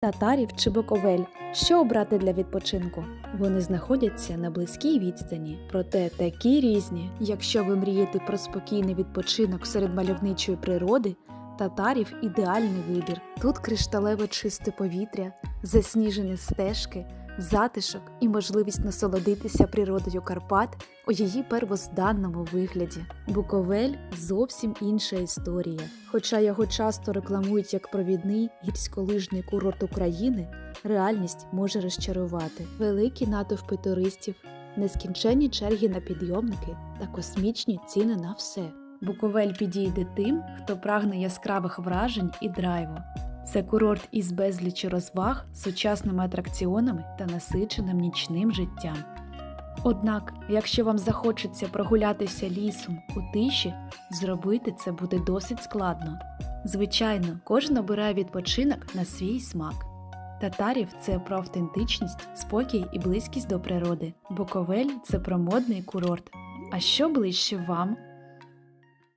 Татарів чи боковель. Що обрати для відпочинку? Вони знаходяться на близькій відстані, проте такі різні. Якщо ви мрієте про спокійний відпочинок серед мальовничої природи, татарів ідеальний вибір. Тут кришталеве чисте повітря, засніжені стежки, затишок і можливість насолодитися природою Карпат у її первозданному вигляді. Буковель зовсім інша історія. Хоча його часто рекламують як провідний гірськолижний курорт України, реальність може розчарувати. Великі натовпи туристів, нескінченні черги на підйомники та космічні ціни на все. Буковель підійде тим, хто прагне яскравих вражень і драйву. Це курорт із безлічі розваг, сучасними атракціонами та насиченим нічним життям. Однак, якщо вам захочеться прогулятися лісом у тиші, зробити це буде досить складно. Звичайно, кожен обирає відпочинок на свій смак. Татарів це про автентичність, спокій і близькість до природи. Буковель це про модний курорт. А що ближче вам?